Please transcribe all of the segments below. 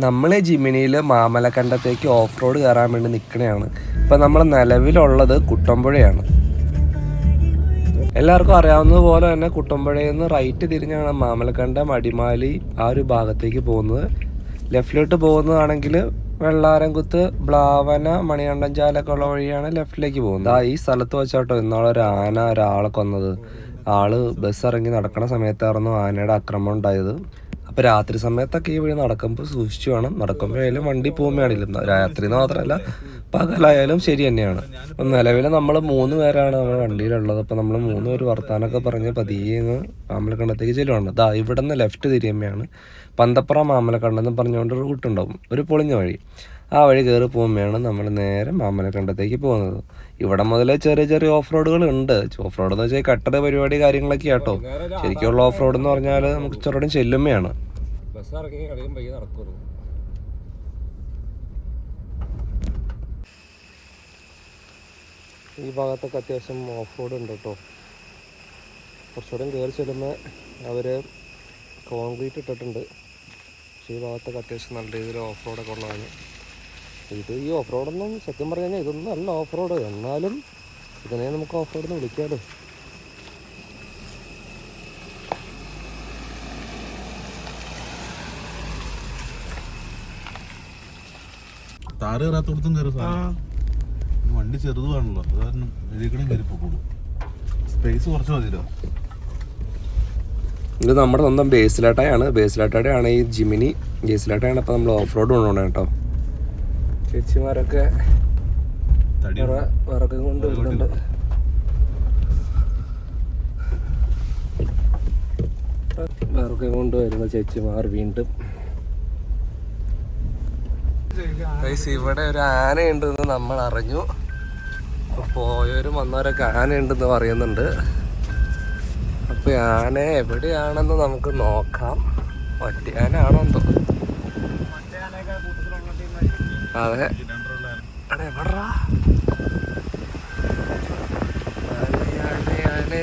നമ്മൾ ജിമിനിയിൽ മാമലക്കണ്ടത്തേക്ക് off road കയറാൻ വേണ്ടി നിൽക്കണയാണ് ഇപ്പം നമ്മൾ നിലവിലുള്ളത് കുട്ടമ്പുഴയാണ്. എല്ലാവർക്കും അറിയാവുന്നതുപോലെ തന്നെ കുട്ടമ്പുഴയിൽ നിന്ന് റൈറ്റ് തിരിഞ്ഞാണ് മാമലക്കണ്ടം അടിമാലി ആ ഒരു ഭാഗത്തേക്ക് പോകുന്നത്. ലെഫ്റ്റിലോട്ട് പോകുന്നതാണെങ്കിൽ വെള്ളാരംകുത്ത് ബ്ലാവന മണികണ്ഠൻ ചാലൊക്കെ ഉള്ള വഴിയാണ് ലെഫ്റ്റിലേക്ക് പോകുന്നത്. ആ ഈ സ്ഥലത്ത് വെച്ചാട്ടോ ഇന്നാളെ ഒരു ആന ഒരാളെ കൊന്നത്. ആൾ ബസ് ഇറങ്ങി നടക്കണ സമയത്തായിരുന്നു ആനയുടെ ആക്രമണം ഉണ്ടായത്. അപ്പോൾ രാത്രി സമയത്തൊക്കെ ഈ വഴി നടക്കുമ്പോൾ സൂക്ഷിച്ചു വേണം. നടക്കുമ്പോഴായാലും വണ്ടി പോകുമ്പോഴാണെങ്കിലും രാത്രി എന്ന് മാത്രമല്ല പകലായാലും ശരി തന്നെയാണ്. അപ്പം നിലവിൽ നമ്മൾ മൂന്ന് പേരാണ് നമ്മുടെ വണ്ടിയിലുള്ളത്. അപ്പോൾ നമ്മൾ മൂന്ന് പേര് വർത്താനൊക്കെ പറഞ്ഞ് പതിയെ മാമലക്കണ്ടത്തേക്ക് ചെല്ലുവാണ്. ദാ ഇവിടെ നിന്ന് ലെഫ്റ്റ് തിരിയുമ്പോഴാണ് പന്തപ്പുറ മാമലക്കണ്ടെന്ന് പറഞ്ഞുകൊണ്ട് റൂട്ടുണ്ടാവും. ഒരു പൊളിഞ്ഞ വഴി. ആ വഴി കയറി പോകുമ്പോഴാണ് നമ്മൾ നേരെ മാമലക്കണ്ടത്തേക്ക് പോകുന്നത്. ഇവിടെ മുതൽ ചെറിയ ചെറിയ ഓഫ് റോഡുകൾ ഉണ്ട്. ഓഫ് റോഡ് എന്ന് വെച്ചാൽ കട്ടട പരിപാടി കാര്യങ്ങളൊക്കെ ആട്ടോ ശരിക്കുള്ള ഓഫ് റോഡ് എന്ന് പറഞ്ഞാൽ നമുക്ക് ചെറുതും ചെല്ലുമ്മയാണ്. ബസ് ഇറങ്ങി കളിയും പയ്യെ നടക്കുള്ളൂ. ഈ ഭാഗത്തൊക്കെ അത്യാവശ്യം ഓഫ് റോഡ് ഉണ്ട് കേട്ടോ കുറച്ചുകൂടെ കയറി ചെല്ലുമ്പോൾ അവർ കോൺക്രീറ്റ് ഇട്ടിട്ടുണ്ട്. പക്ഷേ ഈ ഭാഗത്തൊക്കെ അത്യാവശ്യം നല്ല രീതിയിൽ ഓഫ് റോഡൊക്കെ ഉള്ളതാണ്. ഇത് ഈ ഓഫ് റോഡൊന്നും സത്യം പറഞ്ഞു കഴിഞ്ഞാൽ ഇതൊന്നും അല്ല ഓഫ് റോഡ് എന്നാലും ഇതിനെ നമുക്ക് ഓഫ് റോഡ് എന്ന് വിളിക്കാമല്ലോ താറ് കയറാത്തോടത്തും കയറി വണ്ടി ചെറുതുമാണല്ലോ അത് കാരണം എഴുതിക്കണേ കയറി പോക്കോളൂ. സ്പേസ് കുറച്ച് മതിയല്ലോ. ഇത് നമ്മുടെ സ്വന്തം ബേസിലാട്ടയാണ്. ബേസിലാട്ടയാണ് ഈ ജിമിനി. ബേസിലാട്ടയാണ് അപ്പോൾ നമ്മൾ ഓഫ് റോഡ് കൊണ്ടുപോകണം കേട്ടോ. ചേച്ചിമാരൊക്കെ വിറക് കൊണ്ട് വരുന്നുണ്ട് വിറക് കൊണ്ട് വരുന്ന ചേച്ചിമാർ വീണ്ടും. ഇവിടെ ഒരു ആനയുണ്ടെന്ന് നമ്മൾ അറിഞ്ഞു. പോയവരും വന്നവരൊക്കെ ആനയുണ്ടെന്ന് പറയുന്നുണ്ട്. അപ്പൊ ആന എവിടെയാണെന്ന് നമുക്ക് നോക്കാം. ഒറ്റയാനാണോ എന്തോ? അതെ അടേ ആനെ.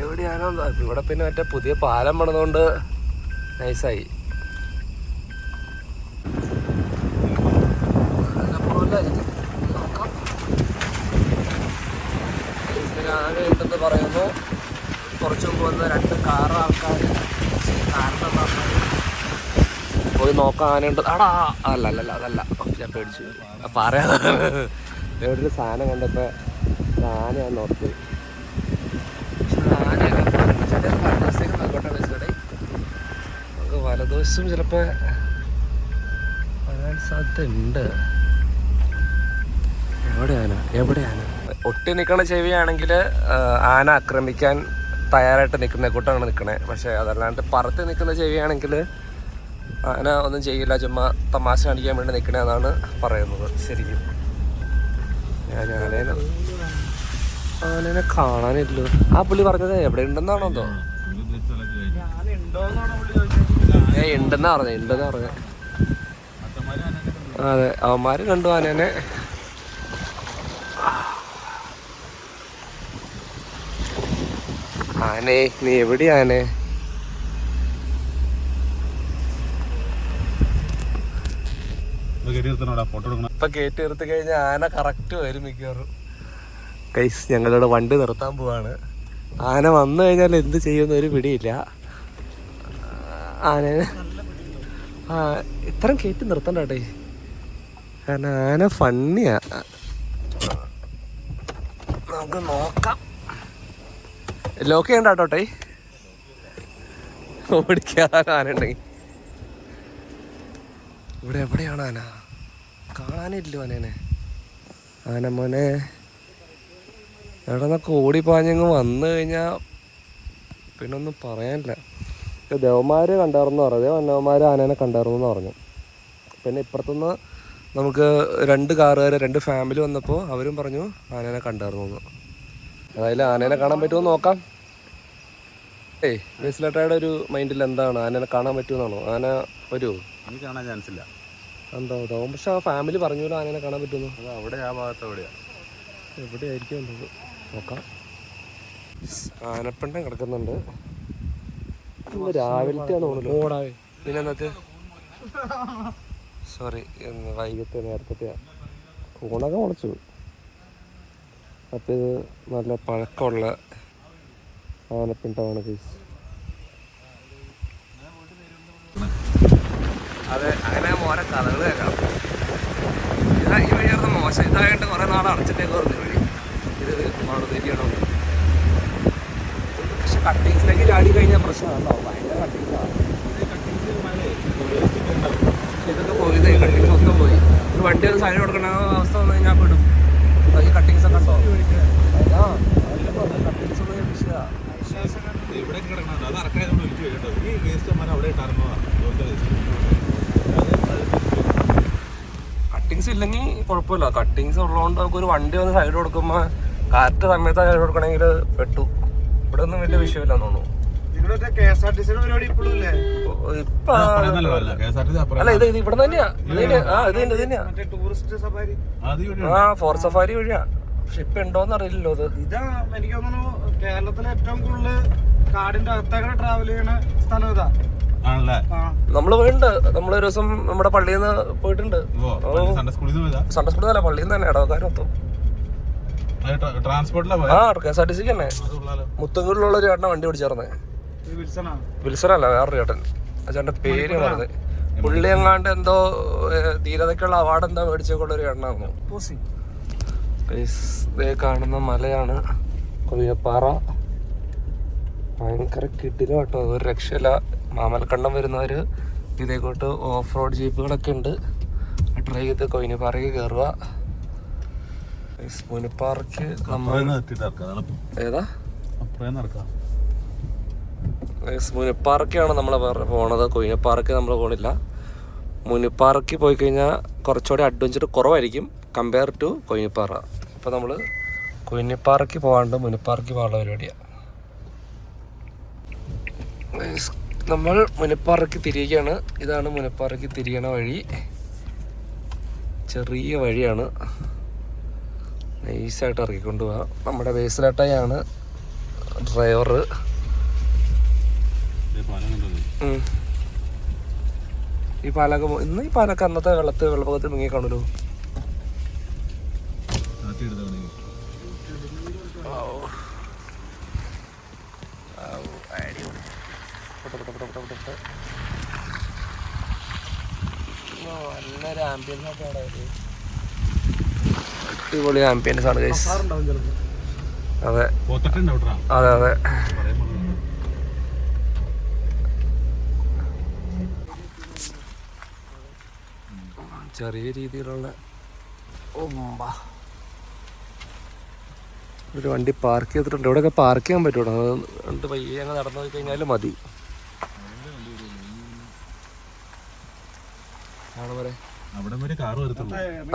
എവിടെയാണോ ഇവിടെ പിന്നെ മറ്റേ പുതിയ പാലം പണിതുകൊണ്ട് നൈസായി. ഉണ്ടെന്ന് പറയുന്നു. കുറച്ചു മുമ്പ് വന്ന രണ്ട് കാറ് ആൾക്കാർ കാറിനുള്ള ആൾക്കാർ പോയി നോക്കാൻ ആനയുണ്ട് ആടാ അല്ല അല്ല അല്ല അതല്ല. ഞാൻ പേടിച്ചു. പറയാ. ഒരു സാധനം കണ്ടപ്പോ സാധനം ഞാൻ നോക്കി. നമുക്ക് വലതുവശം ചിലപ്പോ വരാൻ സാധ്യതയുണ്ട്. എവിടെയാണ്? എവിടെയാണ്? എവിടെ ആന ഒട്ടി നിൽക്കണ ചെവിയാണെങ്കിൽ ആന ആക്രമിക്കാൻ തയ്യാറായിട്ട് നിൽക്കുന്ന കൂട്ടാണ് നിൽക്കണേ പക്ഷേ അതല്ലാണ്ട് പറത്ത് നിൽക്കുന്ന ചെവിയാണെങ്കിൽ ആന ഒന്നും ചെയ്യില്ല ചുമ്മാ തമാശ കാണിക്കാൻ വേണ്ടി നിൽക്കണെന്നാണ് പറയുന്നത്. ശരിക്കും. ഞാൻ ആനേനെ ആനേനെ കാണാനില്ല ആ പുള്ളി പറഞ്ഞത് എവിടെ ഉണ്ടെന്നാണോ എന്തോ ഏ ഉണ്ടെന്നാ പറഞ്ഞേ ഉണ്ടെന്നാ പറഞ്ഞേ അതെ അവന്മാര് കണ്ടു ആനേനെ. ആനേ നീ എവിടെയാ ആനേ കയറി നിർത്തണോടാ ഫോട്ടോ എടുക്കണം ഇപ്പൊ കേറ്റ് നിർത്തി കഴിഞ്ഞാൽ ആന കറക്റ്റ് വരും മിക്കവാറും. കൈസ് ഞങ്ങളുടെ വണ്ടി നിർത്താൻ പോവാണ്. ആന വന്നു കഴിഞ്ഞാൽ എന്ത് ചെയ്യുമെന്ന് ഒരു പിടിയില്ല. ആന ആ ഇത്രയും കയറ്റി നിർത്തണ്ടേ കാരണം ആന ഫണ്ണിയാ നമുക്ക് നോക്കാം. ലോക്ക് ചെയ്യണ്ട കേട്ടോട്ടെ ഓടിക്കാതെ ആന ഉണ്ടെങ്കിൽ. ഇവിടെ എവിടെയാണ് ആന? കാണാനില്ലോ ആനേനെ. ആന മോനെ എവിടെ നിന്നൊക്കെ ഓടിപ്പാഞ്ഞങ്ങ് വന്നു കഴിഞ്ഞാൽ പിന്നെ ഒന്നും പറയാനില്ല. ഇത് ദേവന്മാര് കണ്ടായിരുന്നു പറഞ്ഞു. ദേവന്മാര് ആനേനെ കണ്ടായിരുന്നു എന്ന് പറഞ്ഞു. പിന്നെ ഇപ്പുറത്തുനിന്ന് നമുക്ക് രണ്ട് കാറുകാർ രണ്ട് ഫാമിലി വന്നപ്പോൾ അവരും പറഞ്ഞു ആനേനെ കണ്ടായിരുന്നു എന്ന്. അതായത് ആനേനെ കാണാൻ പറ്റുമോ നോക്കാം. ഏയ് ബേസിലേട്ടയുടെ ഒരു മൈൻഡിൽ എന്താണ്? ആനേനെ കാണാൻ പറ്റുമെന്നാണോ ആന വരുമോ എനിക്ക് കാണാൻ ചാൻസ് ഇല്ല. എന്തോ ഇതാവും പക്ഷെ ആ ഫാമിലി പറഞ്ഞു ആനേനെ കാണാൻ പറ്റുന്നു അത് അവിടെ ആ ഭാഗത്ത് എവിടെയാണ് എവിടെയായിരിക്കും എന്തോ നോക്കാം. ആനപ്പണ്ടം കിടക്കുന്നുണ്ട്. ഇന്ന് രാവിലത്തെ തോന്നുന്നു. പിന്നെ എന്നത്തെ സോറി വൈകിട്ട് നേരത്തെ ഊണൊക്കെ മുളച്ചു. അപ്പം ഇത് നല്ല പഴക്കമുള്ള ആനപ്പിണ്ടമാണ് കേസ് അതെ അങ്ങനെ മോനെ കഥകൾ കേൾക്കാം ഇതാ ഈ വഴിയായിരുന്നു മോശം. ഇതായിട്ട് കുറെ നാൾ അടച്ചിട്ടേക്ക് പറഞ്ഞു വഴി. ഇത് മാണുതേരിയാണോ പക്ഷെ കട്ടിങ്സിലേക്ക് ചാടി കഴിഞ്ഞാൽ പ്രശ്നമാണല്ലോ. ഭയങ്കര കട്ടിങ്സാണ് ഇതൊക്കെ പോയി ഇതേ കട്ടിങ്സ് മൊത്തം പോയി. ഒരു വണ്ടി ഒന്ന് സൈഡ് കൊടുക്കണ അവസ്ഥ വന്നു കഴിഞ്ഞാൽ പെടും. ഈ കട്ടിങ്സ് ഒക്കെ ഉണ്ടോ ഇവിടെ കിടക്കണം അത് അറക്കായതുകൊണ്ട് ഒലിച്ചു കേട്ടോ. ഈ വേസ്റ്റ് മരം അവിടെ ഇട്ടാർന്നോ ഇതുപോലത്തെ വേസ്റ്റ് കട്ടിങ്സ് ഇല്ലെങ്കിൽ കുഴപ്പമില്ല. കട്ടിങ്സ് ഉള്ളതുകൊണ്ട് നമുക്ക് ഒരു വണ്ടി വന്ന് സൈഡ് കൊടുക്കുമ്പോൾ കാറ്റ് സമയത്ത് സൈഡ് കൊടുക്കണമെങ്കിൽ പെട്ടു. ഇവിടെ ഒന്നും വലിയ വിഷയമില്ല തോന്നുന്നു. അല്ല ഇത് ഇത് ഇവിടെ തന്നെയാ. ആ ഇത് തന്നെ തന്നെയാ. ആ ഫോർ സഫാരി വഴിയാ. പക്ഷെ ഇപ്പൊ ഉണ്ടോന്ന് അറിയില്ലല്ലോ അത്. ഇതാ എനിക്ക് തോന്നുന്നു കേരളത്തിലെ ഏറ്റവും കൂടുതൽ കാടിന്റെ അകത്തേക്കാണ് ട്രാവൽ ചെയ്യണ സ്ഥലം ഇതാ. നമ്മൾ പോയിട്ടുണ്ട്. നമ്മൾ ഒരു ദിവസം നമ്മുടെ പള്ളിയിൽ നിന്ന് പോയിട്ടുണ്ട്. സൺഡേ സ്കൂളിൽ നിന്ന് പള്ളിയിൽ നിന്ന് തന്നെ ഇടവക്കാരത്തും ട്രാൻസ്പോർട്ടിലാ പോയ? ആ കെ എസ് ആർ ടി സിക്ക് തന്നെ. അത് കൊള്ളാലോ ഒരു ചേട്ടനെ വണ്ടി പിടിച്ചേർന്നേ. വിൽസൺ അല്ല വിൽസനല്ല വേറൊരു ചേട്ടൻ. ആ ചേട്ടന്റെ പേര് പറഞ്ഞത് പുള്ളി എങ്ങാണ്ട് എന്തോ ധീരതയ്ക്കുള്ള അവാർഡ് എന്താ മേടിച്ചൊക്കെയുള്ള ഒരു ദേ കാണുന്ന മലയാണ്. കൊയ്യപ്പാറ. ഭയങ്കര കിടിലോട്ടോ ഒരു രക്ഷയില്ല. മാമലക്കണ്ടം വരുന്നവർ ഇതേക്കോട്ട് ഓഫ് റോഡ് ജീപ്പുകളൊക്കെ ഉണ്ട്. ട്രൈ ചെയ്ത് കൊയിനിപ്പാറയ്ക്ക് കയറുക മുനിപ്പാറയ്ക്ക് ഏതാ? മുനിപ്പാറയ്ക്കാണ് നമ്മൾ പോണത്. കൊയിനിപ്പാറയ്ക്ക് നമ്മൾ പോണില്ല. മുനിപ്പാറയ്ക്ക് പോയി കഴിഞ്ഞാൽ കുറച്ചുകൂടി അഡ്വഞ്ചർ കുറവായിരിക്കും കമ്പയർ ടു കൊയിനിപ്പാറ. അപ്പോൾ നമ്മൾ കൊയിനിപ്പാറയ്ക്ക് പോകാണ്ട് മുനിപ്പാറയ്ക്ക് പോകാനുള്ള പരിപാടിയാണ് നമ്മൾ മുനപ്പാറയ്ക്ക് തിരിയുകയാണ്. ഇതാണ് മുനപ്പാറയ്ക്ക് തിരിയണ വഴി. ചെറിയ വഴിയാണ്. നൈസായിട്ട് ഇറക്കിക്കൊണ്ട് പോവാം. നമ്മുടെ ബേസിലേട്ടായാണ് ഡ്രൈവർ? ഈ പാലൊക്കെ ഇന്ന് ഈ പാലൊക്കെ അന്നത്തെ വെള്ളത്തിൽ വെള്ളപ്പൊക്കത്തിൽ മുങ്ങി കാണുമല്ലോ ആദ്യം എടുത്താ മതി. നല്ലൊരു ആംബിയൻസ് ഒക്കെ അടിപൊളി ആംബിയൻസ് ആണ് ഗൈസ് അതെ. അതെ അതെ. ചെറിയ രീതിയിലുള്ള ഉമ്പ. ഒരു വണ്ടി പാർക്ക് ചെയ്തിട്ടുണ്ട്. ഇവിടെയൊക്കെ പാർക്ക് ചെയ്യാൻ പറ്റൂട്ടോ അത് കണ്ട് പയ്യെ അങ്ങ് നടന്നു പോയി കഴിഞ്ഞാൽ മതി ആണ് പറയാ അവിടെ വരെ കാറ് വരത്തുള്ളൂ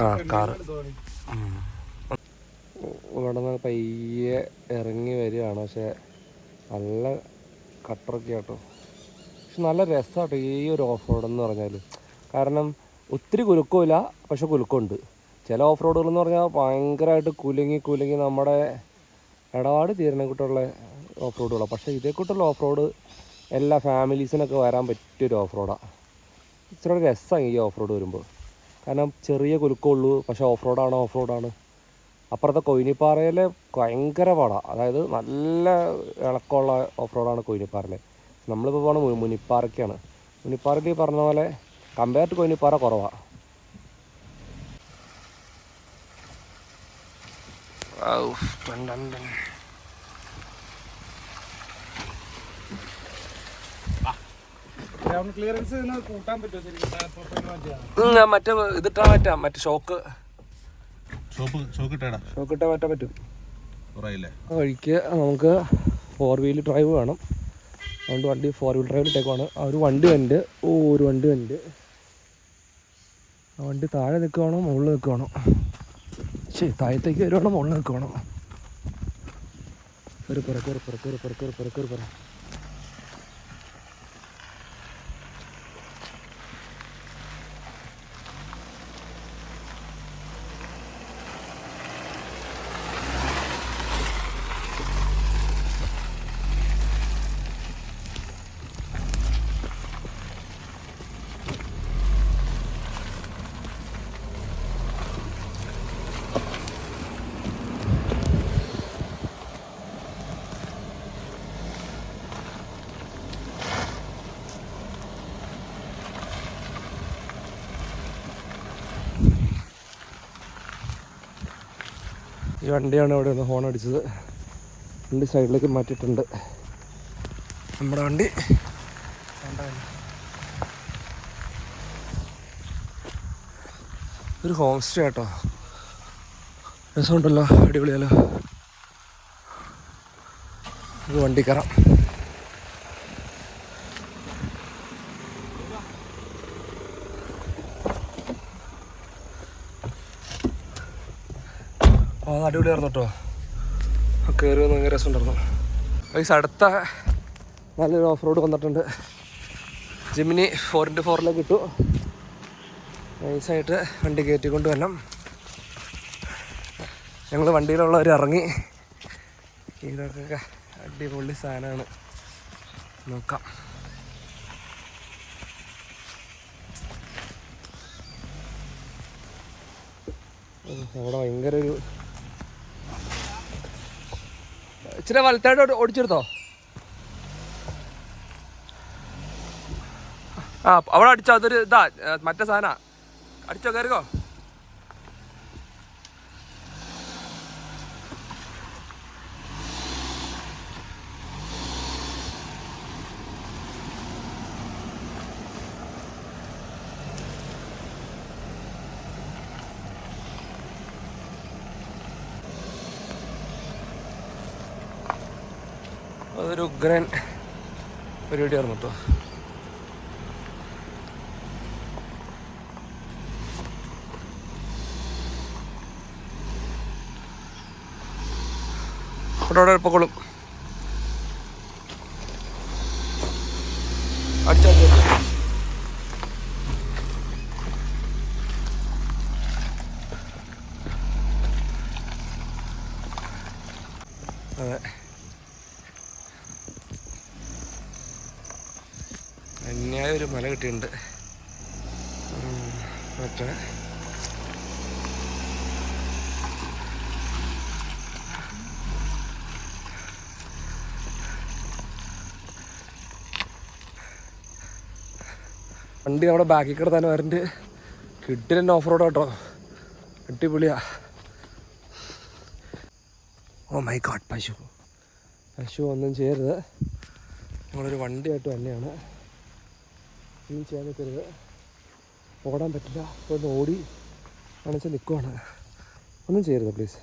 ആ കാറ്. ഇവിടെ നിന്ന് പയ്യെ ഇറങ്ങി വരികയാണ്. പക്ഷെ നല്ല കട്ടറൊക്കെ ആട്ടോ. പക്ഷെ നല്ല രസമാട്ടോ ഈ ഒരു ഓഫ് റോഡ് എന്ന് പറഞ്ഞാൽ കാരണം ഒത്തിരി കുലുക്കമില്ല പക്ഷെ കുലുക്കമുണ്ട്. ചില ഓഫ് റോഡുകൾ എന്ന് പറഞ്ഞാൽ ഭയങ്കരമായിട്ട് കുലുങ്ങി കുലുങ്ങി നമ്മുടെ ഇടപാട് തീരണക്കൂട്ടുള്ള ഓഫ് റോഡുകളാണ് പക്ഷേ ഇതേക്കൂട്ടുള്ള ഓഫ് റോഡ് എല്ലാ ഫാമിലീസിനൊക്കെ വരാൻ പറ്റിയൊരു ഓഫ് റോഡാണ് ഇച്ചിരി രസമാണ് ഈ ഓഫ് റോഡ് വരുമ്പോൾ. കാരണം ചെറിയ കുലുക്കമുള്ളൂ പക്ഷെ ഓഫ് റോഡാണ് ഓഫ് റോഡാണ് അപ്പുറത്തെ കൊയിനിപ്പാറയിലെ ഭയങ്കര പാടാണ് അതായത് നല്ല ഇളക്കമുള്ള ഓഫ് റോഡാണ് കൊയിനിപ്പാറയിലെ നമ്മളിപ്പോൾ പോകണ മുനിപ്പാറയ്ക്കാണ് മുനിപ്പാറയ്ക്ക് ഈ പറഞ്ഞ പോലെ കമ്പയർ ടു കൊയിനിപ്പാറ കുറവാണ് ക്ലിയറൻസ് ഇതിന് കൂട്ടാൻ പറ്റുമോ ശരിക്കും ടയർ പ്രൊഫൈൽ മാറ്റിയാണ് ഞാൻ മറ്റേ ഇതിട്ടാ പറ്റാം മറ്റേ ഷോക്ക് ഷോക്ക് ഇട്ടാ പറ്റാൻ പറ്റും. വഴിക്ക് നമുക്ക് ഫോർ വീൽ ഡ്രൈവ് വേണം. അതുകൊണ്ട് വണ്ടി ഫോർ വീൽ ഡ്രൈവ് ഇട്ടേക്കുവാണ്. ആ ഒരു വണ്ടി ഉണ്ട് ഓ ഒരു വണ്ടി ഉണ്ട് ആ വണ്ടി താഴെ നിൽക്കുവാണോ മുകളിൽ നിൽക്കുവാണോ? ശരി താഴത്തേക്ക് വരുവാണോ മുകളിൽ നിൽക്കുവാണോ? ഒരു പുറക്കൊരു പുറക്കൊരു പുറക്കൊരു പുറക്കൊരു പുറ ഈ വണ്ടിയാണ് അവിടെ ഒന്ന് ഹോൺ അടിച്ചത്. വണ്ടി സൈഡിലേക്ക് മാറ്റിയിട്ടുണ്ട്. നമ്മുടെ വണ്ടി. ഒരു ഹോം സ്റ്റേ കേട്ടോ രസമുണ്ടല്ലോ അടിപൊളിയല്ലോ. ഇത് വണ്ടി കയറാം. ആ അടിപൊളിയായിരുന്നു കേട്ടോ. കയറി വന്ന് ഭയങ്കര രസമുണ്ടായിരുന്നു. പൈസ അടുത്ത നല്ലൊരു ഓഫ് റോഡ് വന്നിട്ടുണ്ട്. ജിമിനി ഫോർ ഇന്റു ഫോറിലേക്ക് ഇട്ടു. നൈസായിട്ട് വണ്ടി കയറ്റിക്കൊണ്ട് വരണം. ഞങ്ങൾ വണ്ടിയിലുള്ളവർ ഇറങ്ങി. ഇതൊക്കെ അടിപൊളി സാധനമാണ് നോക്കാം. അവിടെ ഭയങ്കര ഒരു ഇച്ചിരി വലത്തായിട്ട് ഓടിച്ചെടുത്തോ ആ അവിടെ അടിച്ചോ അതൊരു ഇതാ മറ്റേ സാധന. അടിച്ചോ കയറിക്കോ. അതൊരു ഉഗ്രൻ പരിപാടിയായിരുന്നു കേട്ടോ അവിടെ അവിടെ പൊക്കോളും. അടിച്ചോ അടിച്ചോ, അടിച്ചോ. അതെ മല കിട്ടിയിട്ടുണ്ട്. മറ്റേ. വണ്ടി നമ്മുടെ ബാക്കിൽ കൂടെ തന്നെ വരണ്ട് കിട്ടില്ല ഓഫ് റോഡ് കേട്ടോ. അടിപൊളിയാ. ഓ മൈ ഗോഡ് പശു. പശു ഒന്നും ചെയ്യരുത്. നമ്മളൊരു വണ്ടിയായിട്ട് തന്നെയാണ് ഒന്നും ചെയ്യാൻ നിൽക്കരുത്. ഓടാൻ പറ്റില്ല. അപ്പോൾ ഓടി അണച്ച് നിൽക്കുവാണ് ഒന്നും ചെയ്യരുത് പ്ലീസ്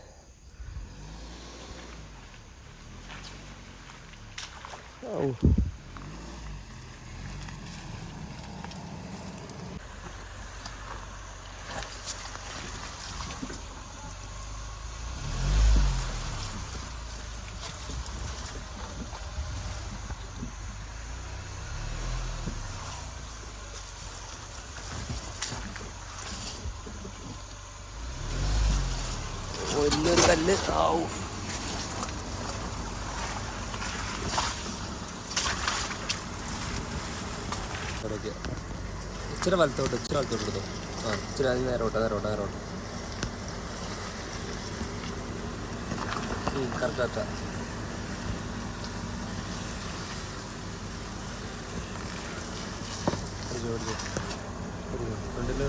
ഓ അവിടേക്ക് ഇച്ചിരി വലത്തോട്ട് ഇച്ചിരി വലത്തോട്ട് എടുത്തു. ആ ഇച്ചിരി അതിന് നേരോട്ട് നേരോട്ട് നേരോട്ട്. കറക്റ്റ് കറക്റ്റാ ഫ്രണ്ടിൽ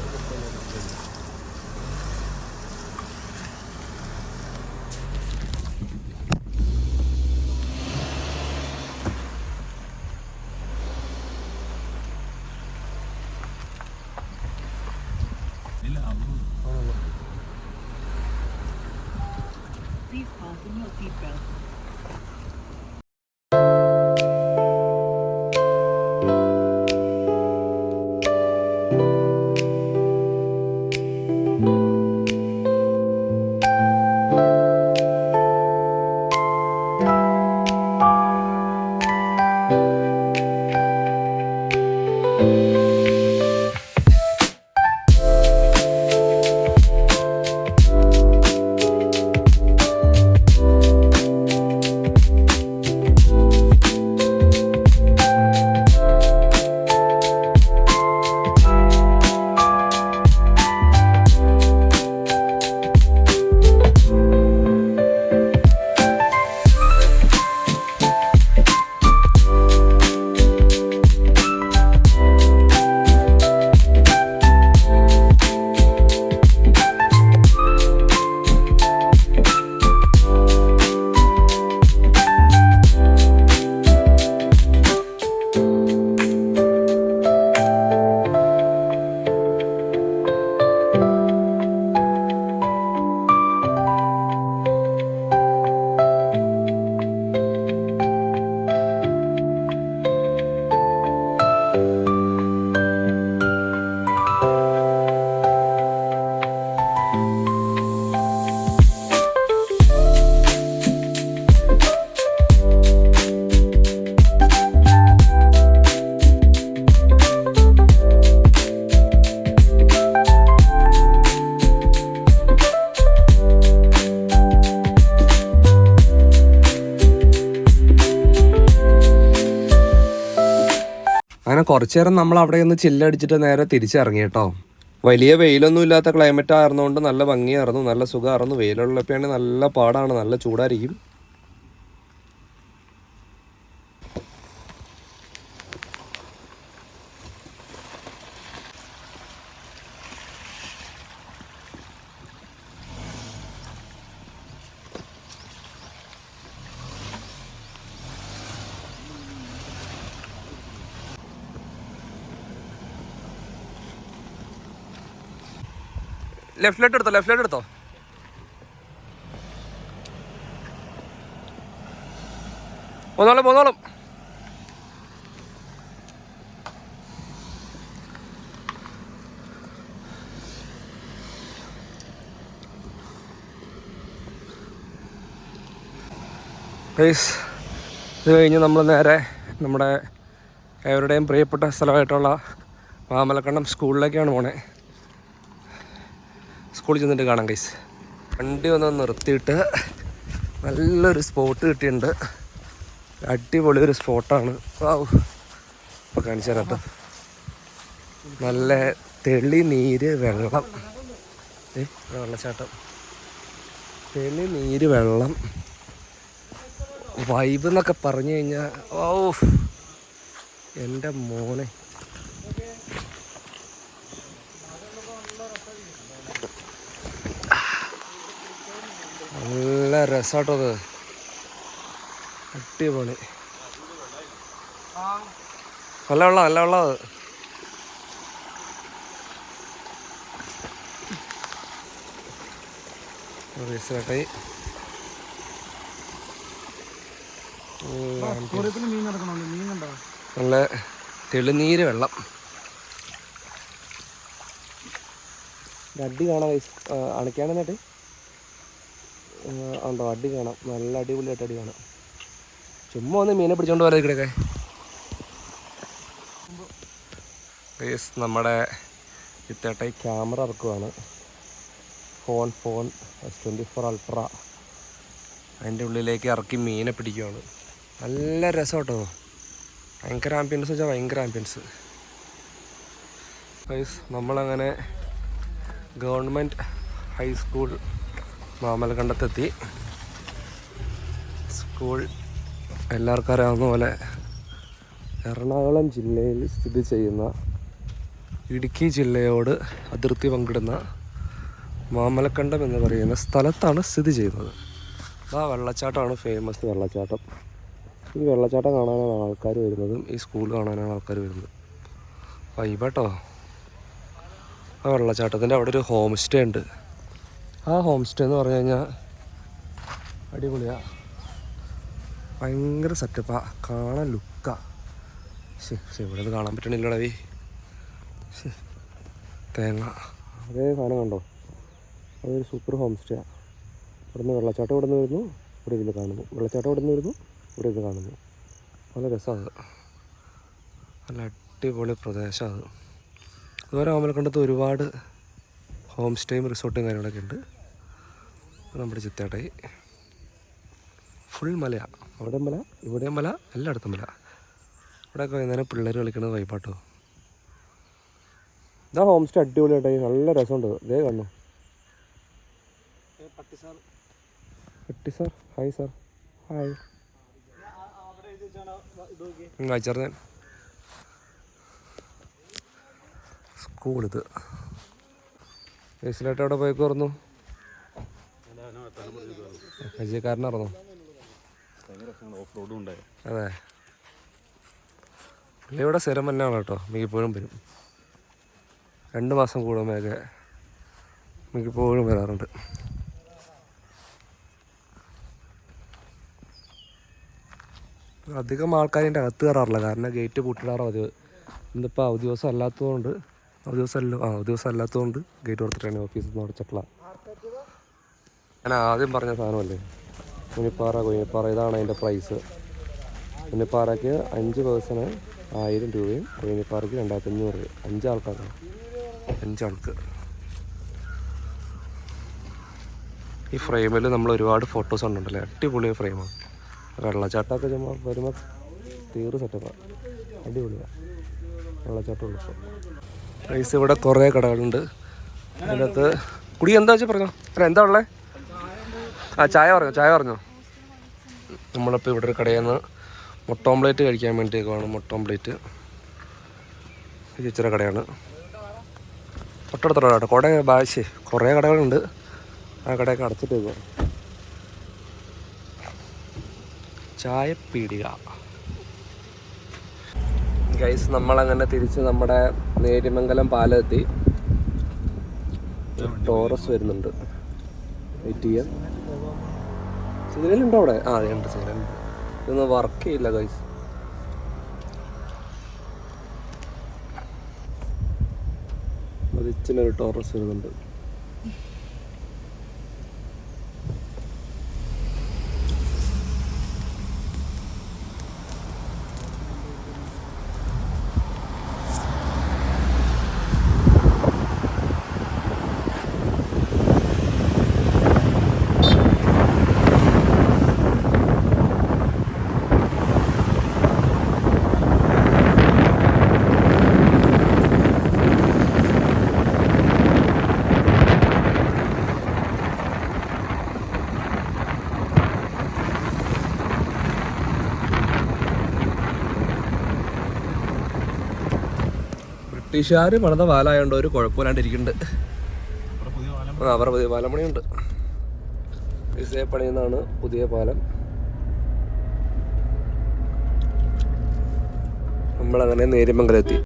Please fasten your seatbelt. കുറച്ചു നേരം നമ്മൾ അവിടെ നിന്ന് ചില്ലടിച്ചിട്ട് നേരെ തിരിച്ചിറങ്ങി കേട്ടോ. വലിയ വെയിലൊന്നും ഇല്ലാത്ത ക്ലൈമറ്റ് ആയിരുന്നുകൊണ്ട് നല്ല ഭംഗിയായിരുന്നു നല്ല സുഖമായിരുന്നു. വെയിലുള്ളപ്പോഴാണെങ്കിൽ നല്ല പാടാണ് നല്ല ചൂടായിരിക്കും. ലെഫ്റ്റിലോട്ട് എടുത്തോ ലെഫ്റ്റിലോട്ട് എടുത്തോ? പോന്നോളും പോന്നോളും. പ്ലീസ് ഇത് കഴിഞ്ഞ് നമ്മൾ നേരെ നമ്മുടെ എവരുടെയും പ്രിയപ്പെട്ട സ്ഥലമായിട്ടുള്ള മാമലക്കണ്ണം സ്കൂളിലേക്കാണ് പോണേ. സ്കൂളിൽ ചെന്നിട്ട് കാണാം കൈസ് വണ്ടി ഒന്ന് നിർത്തിയിട്ട് നല്ലൊരു സ്പോട്ട് കിട്ടിയിട്ടുണ്ട്. അടിപൊളി ഒരു സ്പോട്ടാണ് വാവ് ഇപ്പോൾ കാണിച്ചു തരാം കേട്ടോ. നല്ല തെളി നീര് വെള്ളം. ഏ വെള്ളച്ചാട്ടം. തെളി നീര് വെള്ളം. വൈബ് എന്നൊക്കെ പറഞ്ഞു കഴിഞ്ഞാൽ ഓ എന്റെ മോനെ. നല്ല രസാട്ടോ അത്. അടിപൊളി. നല്ല വെള്ളം നല്ല വെള്ളം അത്. കണ്ടോ? നല്ല തെളിനീര് വെള്ളം. അടി കാണാൻ അണയ്ക്കാണെന്നിട്ട് ഉണ്ടോ അടി കാണാം നല്ല അടിപൊളിയായിട്ട് അടി കാണാം ചുമ്മാ ഒന്ന് മീനെ പിടിച്ചോണ്ട് വരാം ഇവിടെയൊക്കെ ഗൈസ് നമ്മുടെ ഇത്തേട്ടായി camera ഇറക്കുവാണ്. Phone phone S twenty four ultra അതിന്റെ ഉള്ളിലേക്ക് ഇറക്കി മീനെ പിടിക്കുവാണ്. നല്ല രസം കേട്ടോ ഭയങ്കര ആംബിയൻസ് വെച്ചാൽ ഭയങ്കര ആംബിയൻസ് ഗൈസ് നമ്മളങ്ങനെ ഗവൺമെന്റ് ഹൈസ്കൂൾ മാമലക്കണ്ടത്തെത്തി സ്കൂൾ എല്ലാവർക്കും അറിയാവുന്ന പോലെ എറണാകുളം ജില്ലയിൽ സ്ഥിതി ചെയ്യുന്ന ഇടുക്കി ജില്ലയോട് അതിർത്തി പങ്കിടുന്ന മാമലക്കണ്ടം എന്ന് പറയുന്ന സ്ഥലത്താണ് സ്ഥിതി ചെയ്യുന്നത്. ആ വെള്ളച്ചാട്ടമാണ് ഫേമസ് വെള്ളച്ചാട്ടം. ഈ വെള്ളച്ചാട്ടം കാണാനാണ് ആൾക്കാർ വരുന്നതും ഈ സ്കൂൾ കാണാനാണ് ആൾക്കാർ വരുന്നത്. വൈബട്ടോ ആ വെള്ളച്ചാട്ടത്തിന്റെ അവിടെ ഒരു ഹോം സ്റ്റേ ഉണ്ട്. ആ ഹോം സ്റ്റേ എന്ന് പറഞ്ഞു കഴിഞ്ഞാൽ അടിപൊളിയാ. ഭയങ്കര സെറ്റപ്പാ കാണാൻ ലുക്കാ ശരി ശരി ഇവിടെ ഇത് കാണാൻ പറ്റണില്ലടാ വി തേങ്ങ. അതേ സാധനം കണ്ടോ? അതൊരു സൂപ്പർ ഹോം സ്റ്റേ ഇവിടുന്ന് വെള്ളച്ചാട്ടം ഇവിടെ നിന്ന് വരുന്നു ഇവിടെ ഇതിൽ കാണുന്നു. വെള്ളച്ചാട്ടം ഇവിടെ നിന്ന് വരുന്നു ഇവിടെ ഇത് കാണുന്നു. നല്ല രസമാണ് നല്ല അടിപൊളി പ്രദേശമാണ് അത്. അതുപോലെ ആമലക്കണ്ടത്ത് ഒരുപാട് ഹോം സ്റ്റേയും റിസോർട്ടും കാര്യങ്ങളൊക്കെ ഉണ്ട്. നമ്മുടെ ചിത്തേട്ടായി ഫുൾ മലയാണ് അവിടെ മല ഇവിടെ മല എല്ലായിടത്തും മല. ഇവിടെയൊക്കെ വൈകുന്നേരം പിള്ളേർ കളിക്കുന്നത് വൈപ്പാട്ടോ ഇതാ ഹോം സ്റ്റേ അടിപൊളിയായിട്ടായി നല്ല രസമുണ്ട്. ഇതേ കാണുന്നു. പട്ടി സാർ. ഹായ് സാർ ഹായ് വായിച്ചറിയാൻ സ്കൂളിത് ബേസിലായിട്ട് അവിടെ പോയി കുറന്നു പരിചയക്കാരനറിഞ്ഞു ഓഫ് റോഡും ഉണ്ടായി അതെ സ്ഥിരം തന്നെയാണ് കേട്ടോ. മിക്കപ്പോഴും വരും. രണ്ട് മാസം കൂടുമ്പോഴൊക്കെ മിക്കപ്പോഴും വരാറുണ്ട്. അധികം ആൾക്കാരിന്റെ അകത്ത് കയറാറില്ല. കാരണം ഗേറ്റ് പൂട്ടിടാറോ? പതിവ് ഇന്നിപ്പോൾ അവധി ദിവസം അല്ലാത്തതുകൊണ്ട് അവധി ദിവസം അല്ല ആ ദിവസം അല്ലാത്തതുകൊണ്ട് ഗേറ്റ് കൊടുത്തിട്ടാണ് ഓഫീസിൽ നിന്ന് അടച്ചിട്ടുള്ള ഞാൻ ആദ്യം പറഞ്ഞ സാധനമല്ലേ? മുനിപ്പാറ കുഞ്ഞിപ്പാറ ഇതാണ് അതിന്റെ പ്രൈസ് കുഞ്ഞിപ്പാറയ്ക്ക് അഞ്ച് പേഴ്സണ് ആയിരം രൂപയും കുഞ്ഞിപ്പാറയ്ക്ക് രണ്ടായിരത്തി അഞ്ഞൂറ് രൂപ അഞ്ച് ആൾക്കാരാണ്. അഞ്ചാൾക്ക് ഈ ഫ്രെയിമിൽ നമ്മൾ ഒരുപാട് ഫോട്ടോസ് ഉണ്ടല്ലേ അടിപൊളി ഫ്രെയിമാണ് വെള്ളച്ചാട്ടമൊക്കെ ചുമ്മാ വരുമ്പോൾ തീർ സെറ്റപ്പാണ് അടിപൊളിയാണ് ഉള്ളത് പ്രൈസ് ഇവിടെ കുറേ കടകളുണ്ട്. അതിനകത്ത് കുടി എന്താ വെച്ചാൽ പറഞ്ഞോ? അല്ല എന്താ ഉള്ളത് ആ ചായ പറഞ്ഞോ ചായ പറഞ്ഞോ? നമ്മളിപ്പോൾ ഇവിടെ ഒരു കടയിൽ നിന്ന് മുട്ട ഓംപ്ലേറ്റ് കഴിക്കാൻ വേണ്ടിയേക്കാണ് മുട്ട ഓംപ്ലേറ്റ് ഇച്ചിരി കടയാണ്. തൊട്ടടുത്തുള്ള കേട്ടോ കുറേ ബാശ് കുറേ കടകളുണ്ട്. ആ കടയൊക്കെ അടച്ചിട്ടേക്കുക ചായപ്പീടിക. ഗൈസ് നമ്മളങ്ങനെ തിരിച്ച് നമ്മുടെ നേര്യമംഗലം പാലമെത്തി ടോറസ് വരുന്നുണ്ട്. വെയിറ്റ് ചെയ്യാം സിഗ്നലുണ്ടോ അവിടെ? ആ ഉണ്ട് സിഗ്നൽ ഇതൊന്നും വർക്ക് ചെയ്യില്ല ഗൈസ് അതിച്ചിനൊരു ടോറസ് വരുന്നുണ്ട്. ബ്രിട്ടീഷുകാർ പണിത പാലായതുകൊണ്ട് ഒരു കുഴപ്പമില്ലാണ്ടിരിക്കുന്നുണ്ട്. ആ അവരുടെ പുതിയ പാലം പണിയുണ്ട് ഇസേ പണിയുന്നതാണ് പുതിയ പാലം. നമ്മളങ്ങനെ നേരിമംഗലെത്തി